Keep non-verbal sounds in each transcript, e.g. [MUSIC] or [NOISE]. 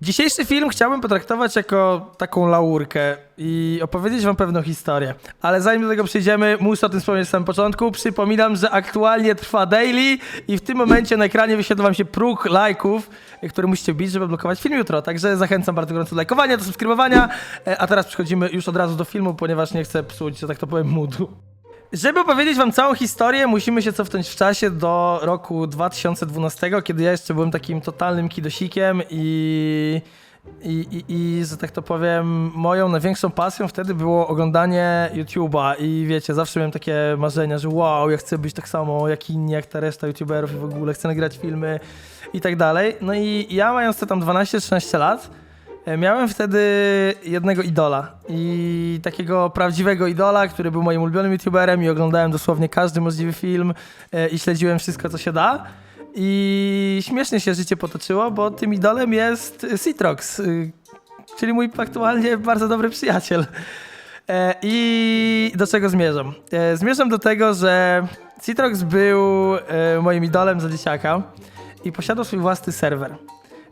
Dzisiejszy film chciałbym potraktować jako taką laurkę i opowiedzieć wam pewną historię. Ale zanim do tego przejdziemy, muszę o tym wspomnieć na samym początku. Przypominam, że aktualnie trwa daily i w tym momencie na ekranie wyświetla wam się próg lajków, który musicie bić, żeby blokować film jutro. Także zachęcam bardzo gorąco do lajkowania, do subskrybowania. E, A teraz przechodzimy już od razu do filmu, ponieważ nie chcę psuć, że tak to powiem, moodu. Żeby opowiedzieć wam całą historię, musimy się cofnąć w czasie do roku 2012, kiedy ja jeszcze byłem takim totalnym kidosikiem i, i, i, i że tak to powiem, moją największą pasją wtedy było oglądanie YouTube'a i wiecie, zawsze miałem takie marzenia, że wow, ja chcę być tak samo jak inni, jak ta reszta YouTuberów i w ogóle chcę nagrać filmy i tak dalej. No i ja mając te tam 12-13 lat, Miałem wtedy jednego idola i takiego prawdziwego idola, który był moim ulubionym youtuberem i oglądałem dosłownie każdy możliwy film e, i śledziłem wszystko, co się da. I śmiesznie się życie potoczyło, bo tym idolem jest Citrox, y, czyli mój aktualnie bardzo dobry przyjaciel. E, I do czego zmierzam? E, Zmierzam do tego, że Citrox był e, moim idolem za dzieciaka i posiadał swój własny serwer.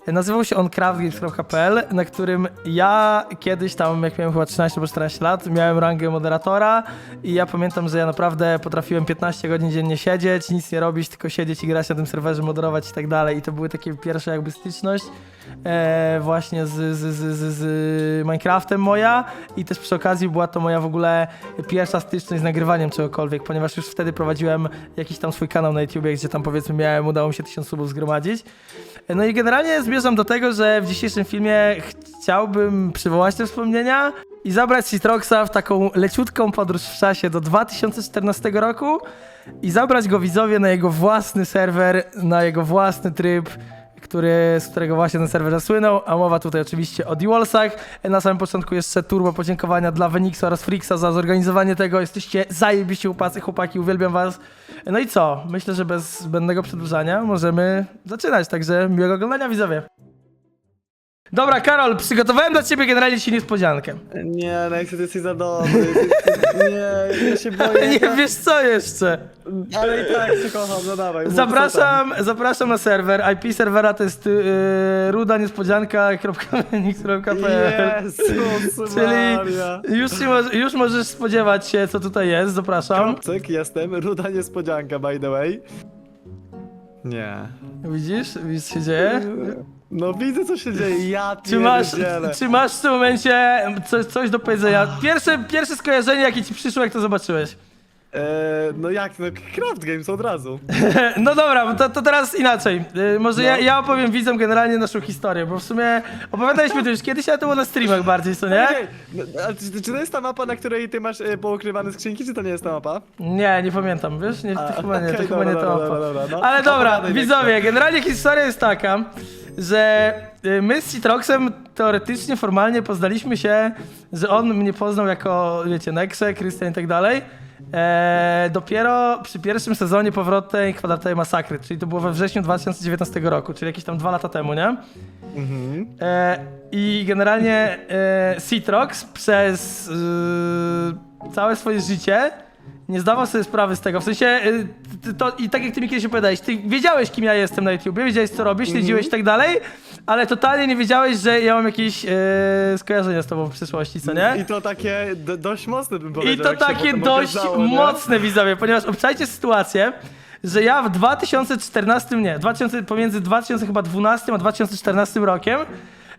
Nazywał się on craftgames.pl, na którym ja kiedyś tam, jak miałem chyba 13 albo 14 lat, miałem rangę moderatora i ja pamiętam, że ja naprawdę potrafiłem 15 godzin dziennie siedzieć, nic nie robić, tylko siedzieć i grać na tym serwerze, moderować i tak dalej. I to były takie pierwsze jakby styczność e, właśnie z, z, z, z, z Minecraftem moja i też przy okazji była to moja w ogóle pierwsza styczność z nagrywaniem czegokolwiek, ponieważ już wtedy prowadziłem jakiś tam swój kanał na YouTubie, gdzie tam powiedzmy miałem, udało mi się 1000 subów zgromadzić. No i generalnie zmierzam do tego, że w dzisiejszym filmie chciałbym przywołać te wspomnienia i zabrać Citroxa w taką leciutką podróż w czasie do 2014 roku i zabrać go widzowie na jego własny serwer, na jego własny tryb, który, z którego właśnie ten serwer zasłynął, a mowa tutaj oczywiście o Dualsach. Na samym początku jeszcze turbo podziękowania dla Venixa oraz Frixa za zorganizowanie tego. Jesteście zajebiści chłopacy, chłopaki, uwielbiam was. No i co? Myślę, że bez zbędnego przedłużania możemy zaczynać, także miłego oglądania widzowie. Dobra, Karol, przygotowałem dla ciebie generalnie dzisiaj niespodziankę. Nie, Nexus, jesteś za dobry. Nie, ja się boję. [LAUGHS] Nie wiesz co jeszcze. Ale i tak cię kocham, no dawaj. mów, co tam. Zapraszam, zapraszam na serwer. IP serwera to jest yy, ruda niespodzianka.pl Jezus Czyli Maria. już, się moż, już możesz spodziewać się, co tutaj jest. Zapraszam. Cyk, jestem. Ruda niespodzianka, by the way. Nie. Widzisz? Widzisz, co się dzieje? No widzę, co się dzieje. Ja Czy masz, pierdzielę. czy masz w tym momencie coś, coś do powiedzenia? Pierwsze, pierwsze skojarzenie, jakie ci przyszło, jak to zobaczyłeś. E, no jak, no Craft Games od razu. [LAUGHS] No dobra, to, to teraz inaczej. Y, Może No. ja, ja opowiem widzom generalnie naszą historię, bo w sumie opowiadaliśmy to już kiedyś, ale to było na streamach bardziej, co nie? Okej, no, czy, czy to jest ta mapa, na której ty masz e, poukrywane skrzynki, czy to nie jest ta mapa? Nie, nie pamiętam, wiesz? Nie, to A, chyba nie, to okej, chyba nie dobra, to dobra, opa. dobra, no. Ale dobra, Opowiadaj, widzowie, generalnie historia jest taka, że y, my z Citroxem teoretycznie, formalnie poznaliśmy się, że on mnie poznał jako, wiecie, Nexe, Krystian i tak dalej. E, dopiero przy pierwszym sezonie powrotnej kwadratowej masakry, czyli to było we wrześniu 2019 roku, czyli jakieś tam dwa lata temu, nie? Mhm. I generalnie e, Citrox przez e, całe swoje życie nie zdawał sobie sprawy z tego. W sensie, ty- to, i tak jak ty mi kiedyś opowiadałeś, ty wiedziałeś, kim ja jestem na YouTubie, wiedziałeś, co robisz, śledziłeś i tak dalej, ale totalnie nie wiedziałeś, że ja mam jakieś e, skojarzenia z tobą w przyszłości, co nie? I to takie d- dość mocne bym I powiedział. to jak się takie potem dość okazało, nie? mocne widzowie, ponieważ obczajcie sytuację, że ja w 2014, nie, 2000, pomiędzy 2012 a 2014 rokiem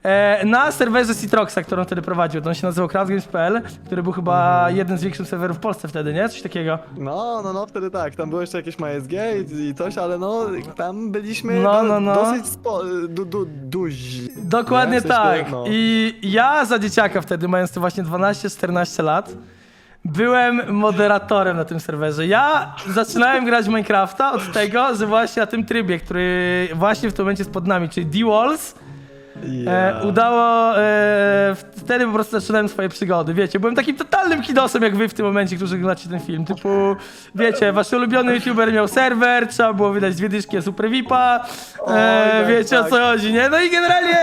e, na serwerze Citroxa, którą wtedy prowadził, to on się nazywał craftgames.pl, który był chyba Mhm. jeden z większych serwerów w Polsce wtedy, nie? Coś takiego. No, no, no, wtedy tak. Tam było jeszcze jakieś MySG i, i coś, ale no, tam byliśmy No, do, no, no. dosyć spo, du, du, duzi. Dokładnie Nie? W sensie, tak. no. I ja za dzieciaka wtedy, mając to właśnie 12-14 lat, byłem moderatorem na tym serwerze. Ja zaczynałem grać w Minecrafta od tego, że właśnie na tym trybie, który właśnie w tym momencie jest pod nami, czyli D-Walls. E, udało, e, wtedy po prostu zaczynałem swoje przygody, wiecie, byłem takim totalnym kidosem jak wy w tym momencie, którzy oglądacie ten film, typu, wiecie, wasz ulubiony youtuber miał serwer, trzeba było wydać dwie dyszki Super VIPa, e, tak, wiecie o tak. co chodzi, nie? No i generalnie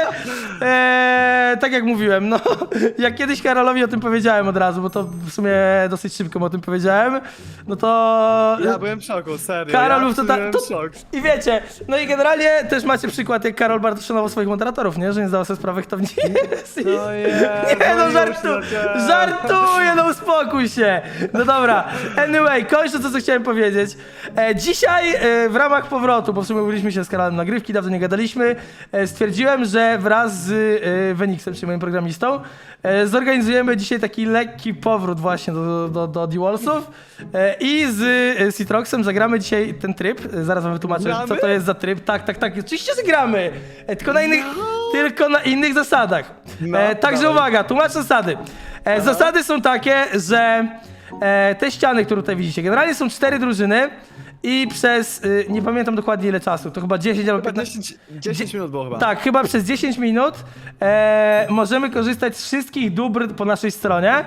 e, tak jak mówiłem, no [LAUGHS] jak kiedyś Karolowi o tym powiedziałem od razu, bo to w sumie dosyć szybko mu o tym powiedziałem, no to... Ja byłem w szoku, serio. Karol ja był to, ta, to. I wiecie, no i generalnie też macie przykład, jak Karol bardzo szanował swoich moderatorów, nie? Że nie zdawał sobie sprawy, kto w nich jest. I- No Jezu, [LAUGHS] nie no, żartu, no nie. żartuję, no uspokój się. No dobra, anyway, kończę to, co chciałem powiedzieć. E, dzisiaj e, w ramach powrotu, bo w sumie byliśmy się z Karolem nagrywki, dawno nie gadaliśmy, e, stwierdziłem, że wraz z e, Wenixem, czyli moim programistą, e, zorganizujemy dzisiaj taki lekki powrót właśnie do, do, do D-Wallsów e, i z e, Citroxem zagramy dzisiaj ten tryb. E, Zaraz wam wytłumaczę, Gramy? co to jest za tryb. Tak, tak, tak, oczywiście, że gramy, e, tylko na innych, tylko na innych zasadach. No, E, także dawaj. uwaga, tłumacz zasady. E, zasady są takie, że e, te ściany, które tutaj widzicie, generalnie są cztery drużyny i przez, y, nie pamiętam dokładnie ile czasu, to chyba 10 albo Chyba 15... 10, 10 minut było chyba. Tak, chyba przez 10 minut e, możemy korzystać z wszystkich dóbr po naszej stronie.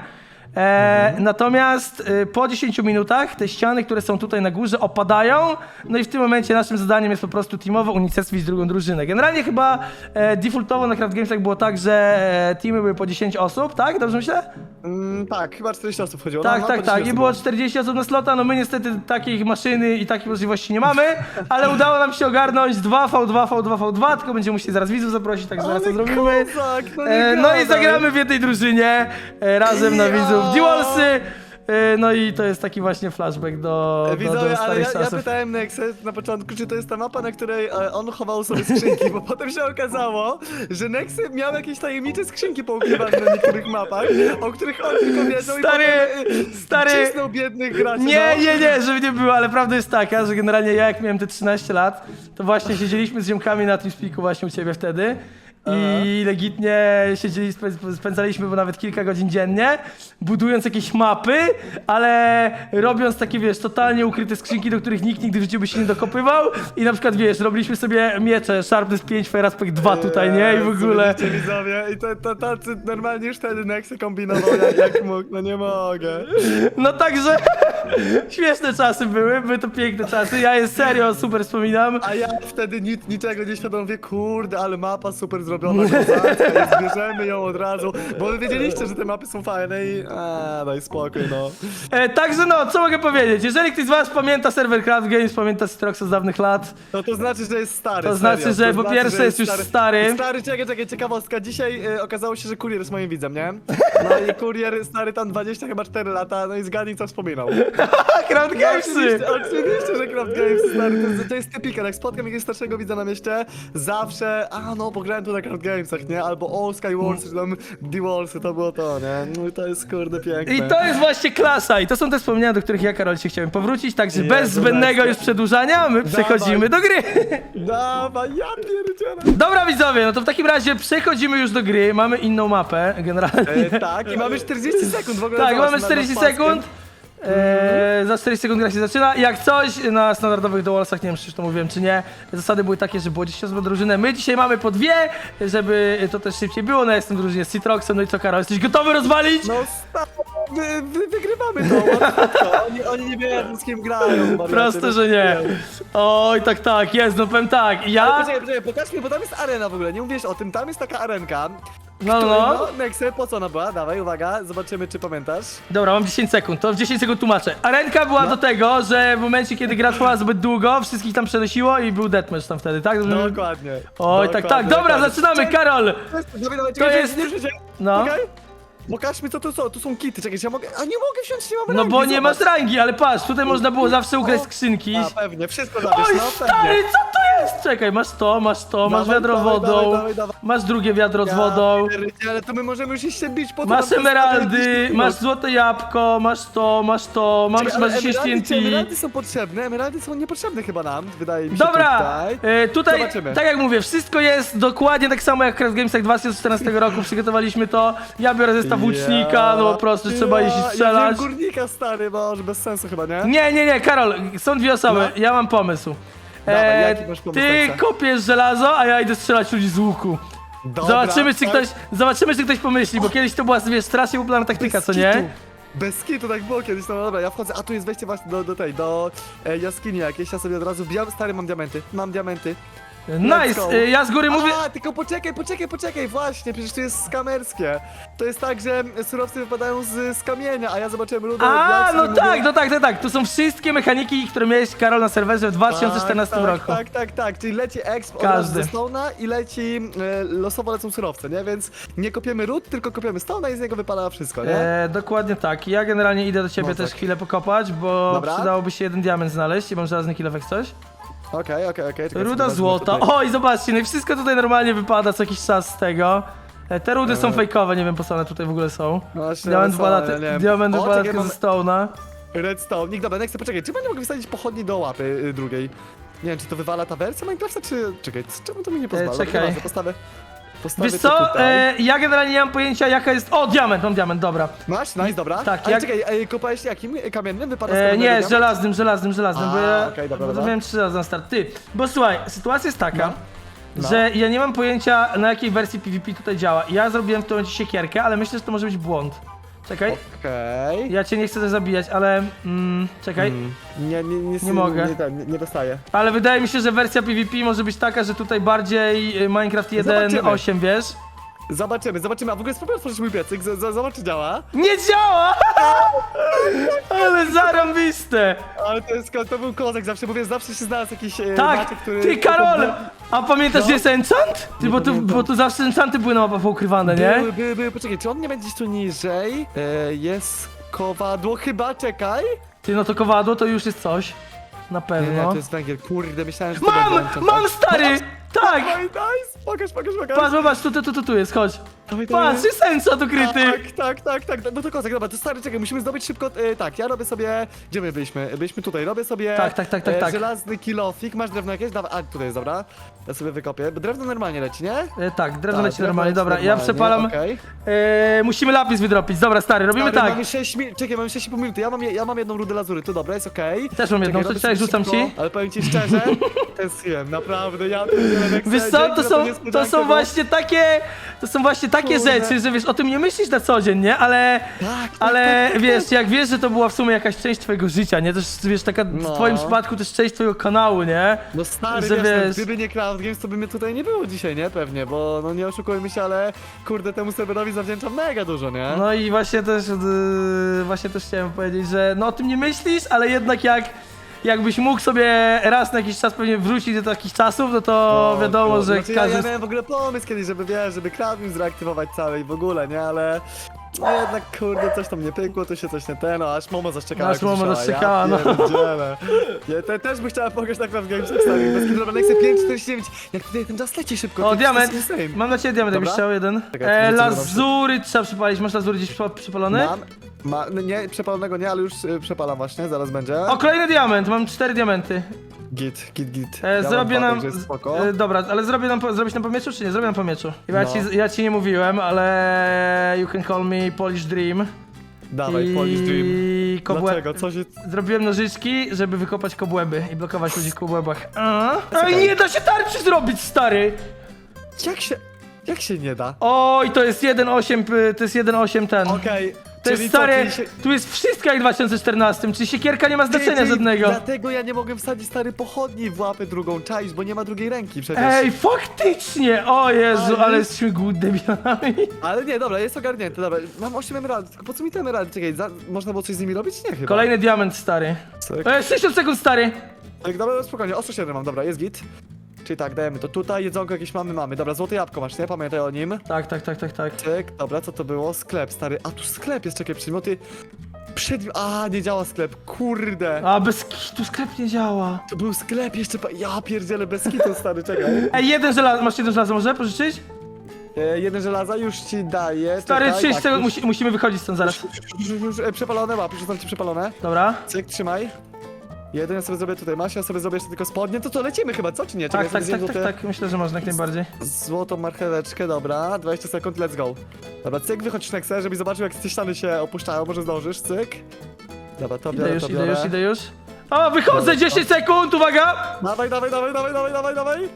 E, Natomiast e, po 10 minutach te ściany, które są tutaj na górze, opadają. No i w tym momencie naszym zadaniem jest po prostu teamowo unicestwić drugą drużynę. Generalnie chyba e, defaultowo na Craft Gamesach było tak, że e, teamy były po 10 osób, tak? Dobrze myślę? Mm, tak, chyba 40 osób wchodziło. Tak, no, tak, no, tak. 40 I było 40 osób na slota. No my niestety takiej maszyny i takiej możliwości nie mamy, ale udało nam się ogarnąć 2v2, v2, v2, tylko będziemy musieli zaraz widzów zaprosić, tak zaraz to zrobimy. kozak, no, no i zagramy w jednej drużynie razem na Ja. Dualsy. E, No i to jest taki właśnie flashback do, do, do Widzowie, ale starych ja, ja czasów. pytałem Nexę na początku, czy to jest ta mapa, na której e, on chował sobie skrzynki, bo [LAUGHS] potem się okazało, że Nexy miał jakieś tajemnicze skrzynki poukrywane na niektórych mapach, o których on tylko wiedział Stary, i potem e, stary. cisnął biednych graczy. Nie, no. nie, nie, żeby nie było, ale prawda jest taka, że generalnie ja jak miałem te 13 lat, to właśnie siedzieliśmy z ziomkami na tym spiku właśnie u ciebie wtedy. I legitnie siedzieli, spę- spędzaliśmy bo nawet kilka godzin dziennie, budując jakieś mapy, ale robiąc takie, wiesz, totalnie ukryte skrzynki, do których nikt nigdy w życiu by się nie dokopywał. I na przykład, wiesz, robiliśmy sobie miecze Sharpness 5, Fire Aspect 2 tutaj, nie? I w Jezu, ogóle... widzicie, widzowie, i to, to normalnie już wtedy Nexy kombinował jak, jak mógł, no nie mogę. No także [LAUGHS] śmieszne czasy były, były to piękne czasy. Ja je serio super wspominam. A ja wtedy nic, niczego nie świadom mówię, kurde, ale mapa super zrobiona, kozacka, i zbierzemy ją od razu, bo wy wiedzieliście, że te mapy są fajne i a, daj spokój, no. E, także no, co mogę powiedzieć? Jeżeli ktoś z was pamięta serwer Craft Games, pamięta Citroxa z dawnych lat, No to znaczy, że jest stary, To serio. znaczy, że po pierwsze jest już stary. Stary, czekaj, czekaj, ciekawostka, dzisiaj e, okazało się, że kurier jest moim widzem, nie? [LAUGHS] No i kurier, stary, tam 20 chyba 4 lata, no i zgadnij, co wspominał. [LAUGHS] Craft Gamesy! Oczywiście, oczywiście, że Craft Games, stary, to, jest- to jest typika, jak spotkam jakiegoś starszego widza na mieście, zawsze, a no, pograłem tu na Craft Gamesach, nie? Albo o, Skywars, czy tam D-Wallsy, to było to, nie? No i to jest, kurde, piękne. I to jest właśnie klasa i to są te wspomnienia, do których ja, Karol, się chciałem powrócić, także Jezu, bez zbędnego już przedłużania, my przechodzimy do gry. Dawaj, ja pierdzielę. Dobra widzowie, no to w takim razie przechodzimy już do gry, mamy inną mapę generalnie. E, tak, i mamy 40 sekund w ogóle. Tak, mamy na- 40 nad paskiem. sekund. Eee, za 40 sekund gra się zaczyna. Jak coś na standardowych dualsach, nie wiem czy to mówiłem czy nie, zasady były takie, że było 10 osób na drużynę. My dzisiaj mamy po dwie, żeby to też szybciej było. No ja jestem w drużynie z Citroxem, no i co Karol, jesteś gotowy rozwalić? No stary, wy, wy, wygrywamy to, łatwo. oni, oni nie wiedzą z kim grają. wariaty. Proste, że nie. Oj, tak, tak, jest, no powiem tak. Ale Ja. poczekaj, poczekaj, pokaż mi, bo tam jest arena w ogóle, nie mówisz o tym, tam jest taka arenka. No, której, no. no, Nexe, po co ona była? Dawaj, uwaga, zobaczymy czy pamiętasz. Dobra, mam 10 sekund, to w 10 sekund tłumaczę. Arenka była do tego, że w momencie, kiedy gra trwała zbyt długo, wszystkich tam przenosiło i był deathmatch tam wtedy, tak? Dobrze- Dokładnie. Oj, tak, tak. Dobra, zaczynamy, Karol. Dawaj, dawaj, czekaj, jest- Nie, No. Czekaj. Pokaż mi co to są, tu są kity, czekaj, czy ja mogę, a nie mogę wziąć, nie mam No rangi, bo nie zobacz. masz rangi, ale patrz, tutaj można było zawsze ukraść skrzynki. A, pewnie, wszystko zabierz, Oj, no stary, pewnie. co to jest? Czekaj, masz to, masz to, masz Dawaj, wiadro dawaj, wodą, dawaj, dawaj, dawaj. masz drugie wiadro z wodą, Ja, ale to my możemy już się bić po to, masz emeraldy, 40 masz złote jabłko, masz to, masz to, masz, masz 10 emeraldy, czy TNT. Emeraldy są potrzebne, emeraldy są niepotrzebne chyba nam, wydaje mi się Dobra, tutaj. e, tutaj, Zobaczymy. tak jak mówię, wszystko jest dokładnie tak samo jak w Craft Gamesach 2014 roku, przygotowaliśmy to, ja biorę zestaw łucznika, no po prostu trzeba iść i Ja strzelać. wziąłem górnika stary, bo że bez sensu chyba, nie? Nie, nie, nie, Karol, są dwie osoby, No. ja mam pomysł. Dawaj, jaki masz pomysł, ty Nexa? kopiesz żelazo, a ja idę strzelać ludzi z łuku. Dobra, Zobaczymy, czy tak. ktoś, zobaczymy, czy ktoś pomyśli, bo kiedyś to była, wiesz, strasznie popularna taktyka, Bez co nie? kitu. Bez kitu tak było kiedyś, no dobra, ja wchodzę, a tu jest wejście właśnie do, do tej, do e, jaskini jakiejś, ja sobie od razu wbijam, stary, mam diamenty, mam diamenty. Nice, go. y, ja z góry mówię... A, tylko poczekaj, poczekaj, poczekaj, właśnie, przecież to jest skamerskie. To jest tak, że surowce wypadają z, z kamienia, a ja zobaczyłem rudę. A, no tak, mówię- no tak, tak, tak. Tu są wszystkie mechaniki, które miałeś, Karol, na serwerze w 2014 tak, roku. Tak, tak, tak, czyli leci exp od razu ze Stone'a i leci, e, losowo lecą surowce, nie? Więc nie kopiemy ród, tylko kopiemy Stone'a i z niego wypada wszystko, nie? E, dokładnie tak. Ja generalnie idę do ciebie No też tak. chwilę pokopać, bo Dobra. przydałoby się jeden diament znaleźć i mam żelazny kilofek coś. Okej, okej, okej. czekaj, Ruda złota. tutaj. Oj, zobaczcie, no i wszystko tutaj normalnie wypada co jakiś czas z tego. E, Te rudy są E. fejkowe, nie wiem po co one tutaj w ogóle są. Właśnie, Diament one są, ale wypada, nie wiem. diament O, wypada czekaj, tylko mam ze Stone'a. Redstone. Nikt, dobra, Nexy, poczekaj, czy będę mógł wysadzić pochodni do łapy y, drugiej? Nie wiem, czy to wywala ta wersja Minecrafta, czy... Czekaj, c- czemu to mi nie pozwala? Dobra, czekaj. nieważne, Postawę, postawię Wiesz to co, tutaj. e, ja generalnie nie mam pojęcia jaka jest... O, diament, mam diament, dobra. Masz? Nice, dobra. tak, Ale jak- czekaj, e, kopałeś jakim? E, Kamiennym? Wypada z E, kamiennego nie, żelaznym, żelaznym, żelaznym, bo A, ja okej, dobra, dobra. zrobiłem trzy razy na start. Ty, bo słuchaj, sytuacja jest taka, No. No. że ja nie mam pojęcia na jakiej wersji PvP tutaj działa. Ja zrobiłem w tym momencie siekierkę, ale myślę, że to może być błąd. Czekaj, Okej. ja cię nie chcę też zabijać, ale... Mm, czekaj, Mm. Nie, nie, nie, Nie mogę. Nie, nie, nie dostaję. ale wydaje mi się, że wersja PvP może być taka, że tutaj bardziej y, Minecraft 1.8, wiesz? Zobaczymy, zobaczymy. A w ogóle spróbuj otworzyć mój piecyk, z, z, zobacz czy działa. Nie działa! [LAUGHS] ale zarąbiste! Ale to, jest, to był kozak, zawsze mówię, zawsze się znalazł jakiś e, Tak, Maciek, który... ty Karol! A pamiętasz No. gdzie jest enchant? Ty, bo, tu, bo tu zawsze enchanty były na mapach poukrywane, nie? Były, były, były, poczekaj, czy on nie będzie gdzieś tu niżej? E, jest kowadło chyba, czekaj. Ty, no to kowadło to już jest coś. Na Nie, pewno. nie, to jest węgiel, kurde, myślałem, że to Mam! będzie enchant. Mam stary! Tak! Oj, nice! Pokaż, pokaż, pokaż. Patrz, zobacz, tu, tu, tu, tu, tu jest, chodź. Dawaj, dawaj. Patrz, jest enchant ukryty! Tak, tak, tak, tak. No to kozak, dobra, to stary, czekaj, musimy zdobyć szybko. E, tak, ja robię sobie. Gdzie my byliśmy? Byliśmy tutaj, robię sobie. Tak, tak, tak, tak, e, tak. Żelazny kilofik. Masz drewno jakieś? Dawaj, a tutaj jest, dobra. Ja sobie wykopię. Bo drewno normalnie leci, nie? E, tak, drewno Tak, leci drewno normalnie, leci dobra, ja normalnie, przepalam. okej. E, musimy lapis wydropić, dobra, stary, robimy Stary, tak. Mamy 6 minut, czekaj, mamy 6,5 minuty. Ja mam, je- ja mam jedną rudę lazury, to dobra, jest okej. Też mam jedną, robię to czekaj, sobie rzucam szybko, ci. Ale powiem ci szczerze, [LAUGHS] tęskniłem, naprawdę, ja pierdzielę, Wiesz co, dzięki to są, to niespodziankę, są bo- właśnie takie, to są właśnie takie Kurde. rzeczy, że wiesz, o tym nie myślisz na co dzień, nie? Ale, Tak, tak, ale tak, tak, wiesz, jak wiesz, że to była w sumie jakaś część twojego życia, nie? Też, wiesz, taka w No. twoim przypadku też część twojego kanału, nie? No stary, że wiesz, wiesz- No, gdyby nie Cloud Games, to by mnie tutaj nie było dzisiaj, nie? Pewnie, bo no nie oszukujmy się, ale kurde, temu serwerowi zawdzięczam mega dużo, nie? No i właśnie też, yy, właśnie też chciałem powiedzieć, że no o tym nie myślisz, ale jednak jak, jakbyś mógł sobie raz na jakiś czas pewnie wrócić do takich czasów, no to O, wiadomo, kurde. że znaczy, ja, każdy... ja miałem w ogóle pomysł kiedyś, żeby wiesz, żeby Games zreaktywować cały i w ogóle, nie? Ale no jednak kurde, coś tam nie pykło, to się coś nie ten, no aż Momo zaszczekała. Aż jak Momo usłyszała. zaszczekała, no. ja pierdzielę. Ja te, też bym chciała pokazać na Cloud Games stary. Bez kitu, Nexy 549. Jak tutaj ten czas leci szybko. O, to diament! jest insane. Mam na ciebie diament, jakbyś Dobra. chciał jeden. Czekaj, E, to co lazury trzeba przypalić, masz lazury gdzieś przypa- przypalony? Mam, ma, no nie, przepalonego nie, ale już y, przepalam właśnie, zaraz będzie. O, kolejny diament, mam cztery diamenty. Git, git, git. E, Ja zrobię nam. dwa, także jest spoko. E, dobra, ale zrobię nam. po- Zrobić nam po mieczu, czy nie? Zrobię nam po mieczu. Ja, No. ci, ja ci nie mówiłem, ale. You can call me Polish Dream. Dawaj, I Polish Dream. Kobłę... Dlaczego? Co się... Zrobiłem nożyczki, żeby wykopać kobłęby i blokować ludzi w kobłębach. A? Ej, Czekaj. nie da się tarczy zrobić, stary! Jak się... Jak się nie da? Oj, to jest 1.8, p- to jest 1.8 ten. Okej. To jest czyli stary, co, czyli się... tu jest wszystko jak w 2014, czyli siekierka nie ma znaczenia żadnego. Dlatego ja nie mogłem wsadzić stary pochodni w łapę drugą, czaisz, bo nie ma drugiej ręki przecież. Ej, faktycznie! O Jezu, Ale- ale jesteśmy głód debilami. Ale nie, dobra, jest ogarnięte, dobra. Mam 8 emeraldów, tylko po co mi te emeraldy? Czekaj, za... można było coś z nimi robić? Nie chyba. Kolejny diament, stary. Cyk. E, 60 sekund, stary. Tak, dobra, spokojnie, ostro 7 mam, dobra, jest git. Czyli tak, dajemy to tutaj, jedzonko jakieś mamy, mamy. Dobra, złote jabłko masz, nie? Pamiętaj o nim. Tak, tak, tak, tak, tak. Cyk, dobra, co to było? Sklep, stary. A tu sklep jest, czekaj, przedmioty... Przed... A, nie działa sklep, kurde. A, bez kitu sklep nie działa. To był sklep jeszcze, pa... ja pierdzielę, bez kitu, stary, czekaj. Ej, jeden żelazo, masz jeden żelazo może pożyczyć? E, jeden żelaza już ci daję. Stary, czekaj, 30 tak, sekund, już- musi, musimy wychodzić stąd zaraz. Już, już, już, e, przepalone łapy, rzucam ci przepalone. Dobra. Cyk, trzymaj. Jeden ja sobie zrobię tutaj, masz, ja sobie zrobię jeszcze tylko spodnie, to co, lecimy chyba, co czy nie? Tak, Czekaj, tak, sobie tak, zjem tak, złote- tak, myślę, że można jak najbardziej. Złotą marcheweczkę, dobra, 20 sekund, let's go. Dobra, cyk, wychodź Nexę, żebyś zobaczył jak te ściany się opuszczają, może zdążysz, cyk. Dobra, to biorę, Idę już, to idę biorę. już, idę już. O, wychodzę, 10 sekund, uwaga! Dawaj, dawaj, dawaj, dawaj, dawaj, dawaj, dawaj.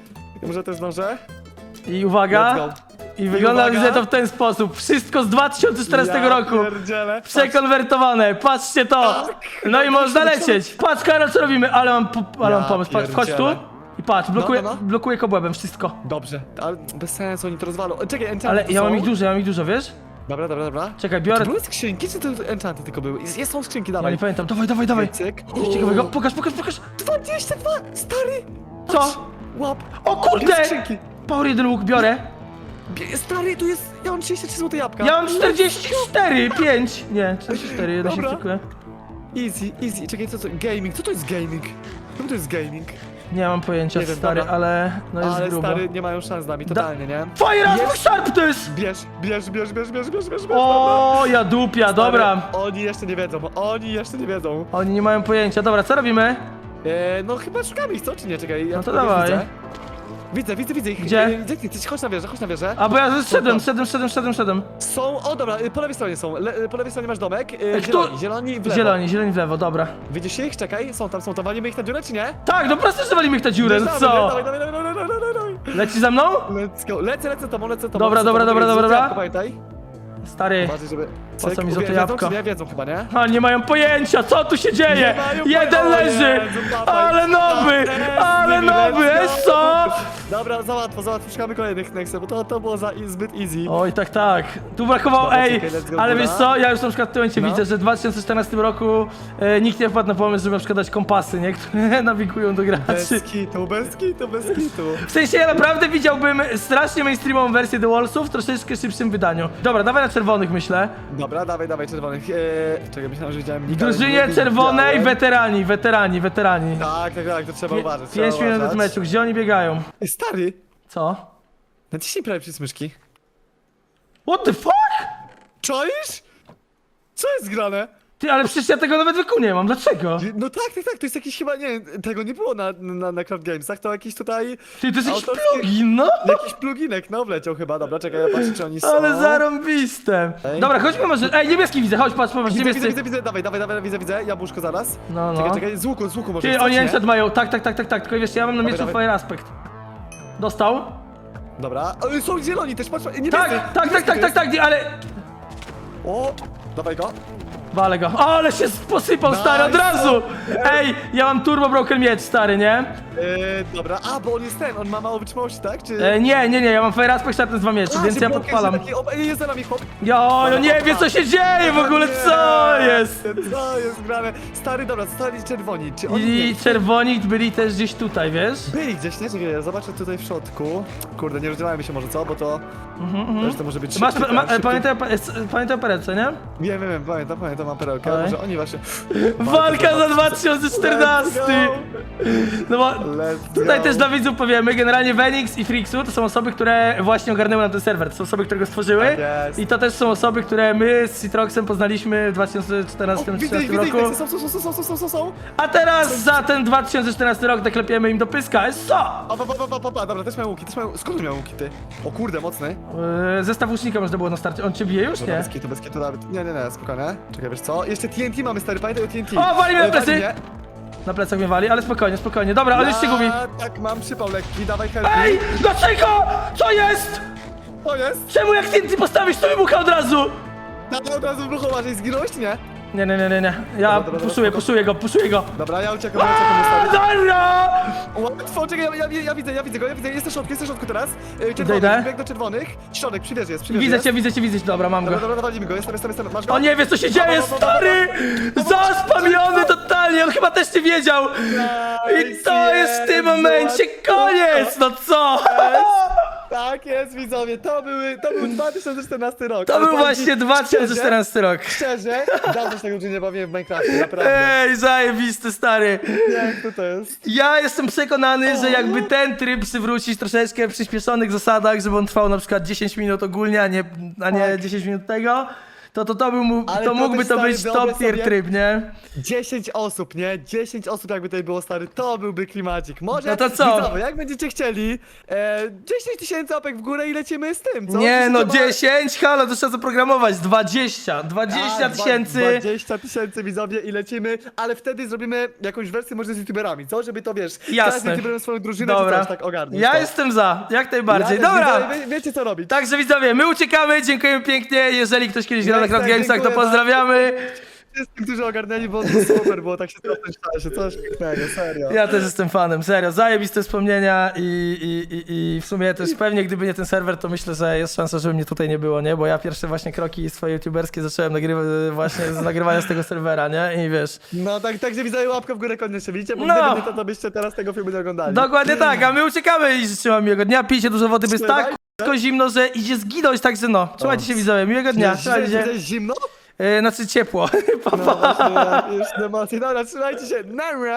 Może też zdążę? I Let's uwaga. go. I wygląda uwaga. widzę to w ten sposób. Wszystko z 2014 Ja roku. pierdzielę. Przekonwertowane, patrzcie to! Tak. No i można lecieć. Patrz Karol, co robimy? Ale mam, po- ale mam Ja pomysł. Patrz, Wchodź tu. pierdzielę. I patrz, blokuję, No, no, no. blokuję kobłębem wszystko. Dobrze, ale bez sensu, oni to rozwalą. E, Czekaj, enchanty Ale tu ja mam są. ich dużo, ja mam ich dużo, wiesz? Dobra, dobra, dobra. Czekaj, biorę... były skrzynki, czy to enchanty tylko były? Jest, jest są skrzynki, Ja dawaj. nie pamiętam, dawaj, dawaj, dawaj. Cyk. Coś ciekawego, pokaż, pokaż, pokaż. 22! Stary! Co? Łap! O kurde! Skrzynki. Power jeden łuk biorę. Stary, tu jest... Ja mam 33 zł jabłka. Ja mam 44, 5. Nie, 44, jeden się Dobra. Easy, easy. Czekaj, co to? Gaming. Co to jest gaming? Czemu to jest gaming? Nie mam pojęcia, Nie wiem, stary, dobra. ale no jest Ale grubo. stary, nie mają szans z nami, totalnie, nie? Fire Jest. Aspect Sharp to jest! Bierz, bierz, bierz, bierz, bierz, bierz, bierz, bierz. O, ja dupia, dobra. Oni jeszcze nie wiedzą, oni jeszcze nie wiedzą. Oni nie mają pojęcia. Dobra, co robimy? E, no chyba szukamy ich, co? Czy nie? Czekaj, ja No to dawaj. Widzę. Widzę, widzę, widzę ich. Gdzie? E, Gdzie ty? Ty chodź na wieżę, chodź na wieżę. A bo ja zszedłem, to? szedłem, szedłem, szedłem, szedłem. Są, o dobra, e, po lewej stronie są. Le, e, po lewej stronie masz domek. Kto- zieloni, zieloni w lewo. Zieloni, zieloni w lewo, dobra. Widzisz ich? Czekaj, są tam, są tam. Walimy ich na dziurę, czy nie? Tak, no prosto, że walimy ich ta dziurę, no Dawaj, co? Dawaj, dawaj, dawaj, dawaj, dawaj, dawaj, dawaj. Leci za mną? Let's go. Lecę, lecę tobą, lecę tobą. Dobra, lecę dobra, tobą. dobra, dobra, dobra. Pamiętaj. Stary, Uważaj, żeby... Po co mi złote wiedzą, jabłko? czy nie? Wiedzą chyba, nie? a nie mają pojęcia, co tu się dzieje? Nie mają Jeden pojęcia. leży! Jezu, dawaj. Ale nowy! Ale nowy, jest co? Dobra, za łatwo, za łatwo. Szukamy kolejnych nextów, bo to, to było za, zbyt easy. Oj, tak, tak. Tu brakowało, Dobra, ej, czekaj, let's go, ale wiesz co, ja już na przykład w tym momencie No. widzę, że w 2014 roku e, nikt nie wpadł na pomysł, żeby na przykład dać kompasy, nie? Które [LAUGHS] nawigują do graczy. Bez kitu, bez kitu, bez kitu. W sensie ja naprawdę widziałbym strasznie mainstreamową wersję The Wallsów w troszeczkę szybszym wydaniu. Dobra, dawaj na czerwonych myślę. Dobra, dawaj, dawaj, czerwonych. Eee, czekaj, myślałem, że widziałem... W drużynie czerwonej weterani, weterani, weterani. Tak, tak, tak, to trzeba uważać. trzeba Pięć minut od meczu, gdzie oni biegają? Stary, Co? naciśnij prawie przycisk myszki. What the fuck? Czaisz? Co jest grane? Ty, ale przecież ja tego nawet wyku nie mam, dlaczego? No tak, tak, tak, to jest jakiś chyba, nie tego nie było na, na, na Craft Gamesach, to jakiś tutaj, Ty, to jest jakiś plugin, no? jakiś pluginek, no wleciał chyba, dobra, czekaj, ja patrzę czy oni są. Ale zarąbiste. Ej. Dobra, chodźmy może. Ej, niebieski widzę, chodź, patrz, patrz, Widzę, niebieski. widzę, widzę, widzę, dawaj, dawaj, dawaj, widzę, widzę, jabłuszko zaraz. No, no. Czekaj, czekaj, z łuku, z łuku może Ty, oni nie? Mają, tak, tak, tak, tak, tak, tylko wiesz, ja mam na Dawaj, mieczu dawaj. Fire Aspect. Dostał? Dobra, o, są zieloni też, patrz, niebiescy. Tak, tak, tak, tak, tak, tak, nie, ale... O, dawaj go. Wale go. O, ale się posypał, stary, od Nice. razu! Ej, ja mam turbo broken miecz, stary, nie? Eee, dobra, a, bo on jest ten, on ma mało wytrzymałości, tak? Czy... E, nie, nie, nie, ja mam Fire Aspect Sharpness dwa miecze, A, więc czy ja podpalam. jest taki- o, ej, Jest za nami chłop. Jo, no nie wie co się dzieje w ogóle, co jest? Co jest grane? Stary, dobra, zostali czerwoni. Czy oni I nie... czerwoni byli też gdzieś tutaj, wiesz? Byli gdzieś, nie? Czekaj, ja zobaczę tutaj w środku. Kurde, nie rozdzielajmy się może, co? Bo to... Też to może być Mhm, Masz, szybki, ma, e, szybki- pamiętaj, o pa- e, pamiętaj o perełce, nie? Wiem, wiem, wiem, pamiętam, pamiętam, mam perełkę. Ej. Może oni właśnie... Walka za 2014! Let's No bo tutaj też dla widzów powiemy, generalnie Venix i Frixu to są osoby, które właśnie ogarnęły nam ten serwer, to są osoby, które go stworzyły Tak jest. i to też są osoby, które my z Citroxem poznaliśmy w O, widzę ich, 2014-2013 widzę ich, roku. są, są, są, są, są, są, są, są. A teraz za ten 2014 rok deklepiemy im do pyska, jest co? O, pa, pa, pa, pa, pa, pa, dobra, też mają łuki, też mają... Skąd miał łuki, ty? O kurde, mocny. Yy, zestaw łucznika można było na starcie, on cię bije już, Dobra, nie? bez kitu, bez kitu nawet. Nie, nie, nie, spokojnie. Czekaj, wiesz co? Jeszcze TNT mamy, stary, pamiętaj o TNT. O, wali mnie na E, plecy! mnie. Na plecach mnie wali, ale spokojnie, spokojnie. Dobra, już się gubi. A, Tak, mam przypał lekki, dawaj help. Ej, dlaczego? Co jest? To jest! Czemu jak TNT postawisz, to wybucha od razu? Na od razu wybuchowa, że zginąłeś, nie? Nie, nie, nie, nie, nie. Ja Dobra, dobra, puszuję, spoko. puszuję go, puszuję go. Dobra, ja uciekam, ja uciekam, stary. dobra! Łatwo, czekaj, ja, ja, ja widzę, ja widzę go, ja widzę, jest na środku, jest na środku teraz. E, idę. Czerwony, bieg do czerwonych. Środek, przy wieży jest, przy wieży Widzę jest. cię, widzę cię, widzę cię. Dobra, mam Dobra, go. dobra, dawalimy go, jestem, jestem, jestem, masz go? On nie wie, co się dzieje, stary! Zaspamiony totalnie, on chyba też nie wiedział. I to jest w tym momencie koniec, no co? Tak jest, widzowie, to, były, to był 2014 rok. To Ale był powiem właśnie ci, 2014 rok. Szczerze, szczerze dawno się tego nie bawiłem w Minecrafcie, naprawdę. Ej, zajebisty, stary. Jak to to jest? Ja jestem przekonany, że jakby ten tryb przywrócić troszeczkę w przyspieszonych zasadach, żeby on trwał na przykład 10 minut ogólnie, a nie, a nie Tak. 10 minut tego, to, to, to, był, mu- Ale to to mógłby też, to stary, być wyobraź top tier sobie- tryb, nie? 10 osób, nie? 10 osób jakby tutaj było stary, to byłby klimacik. Może, No to co? Widzowie, jak będziecie chcieli, e, 10 tysięcy apek w górę i lecimy z tym, co? Nie no, To ma- 10? Halo, to trzeba zaprogramować. 20. 20 A, dwa- tysięcy. 20 tysięcy widzowie i lecimy, ale wtedy zrobimy jakąś wersję może z youtuberami, co? Żeby to wiesz, Jasne. każdy youtuber ma swoją drużynę, czy Dobra. coś tak ogarnąć. Ja to. jestem za, jak najbardziej. Ja- Dobra. Widzowie, wie, wiecie co robić. Także widzowie, my uciekamy, dziękujemy pięknie. Jeżeli ktoś kiedyś gra na Next Craft time, Gamesach, to dziękuję pozdrawiamy. Wszyscy, którzy ogarnęli, bo to super było, tak się cofnąć w czasie, coś pięknego, serio. Ja też jestem fanem, serio. Zajebiste wspomnienia i, i, i, i w sumie też pewnie gdyby nie ten serwer, to myślę, że jest szansa, żeby mnie tutaj nie było, nie? Bo ja pierwsze właśnie kroki swoje youtuberskie zacząłem nagrywać właśnie z nagrywania z tego serwera, nie? I wiesz. No tak, także widzę łapkę w górę koniecznie, widzicie? Bo No. gdyby nie to, to byście teraz tego filmu nie oglądali. Dokładnie tak, a my uciekamy i życzę wam miłego dnia. Pijcie dużo wody, Trzymaj tak k***ko zimno, że idzie zginąć, także no. Trzymajcie się widzowie, miłego dnia. Jest, Trzymajcie się. jest zimno? Yy, znaczy ciepło. pa, [LAUGHS] No pa. właśnie, już emocje. Dobra, trzymajcie się, nara!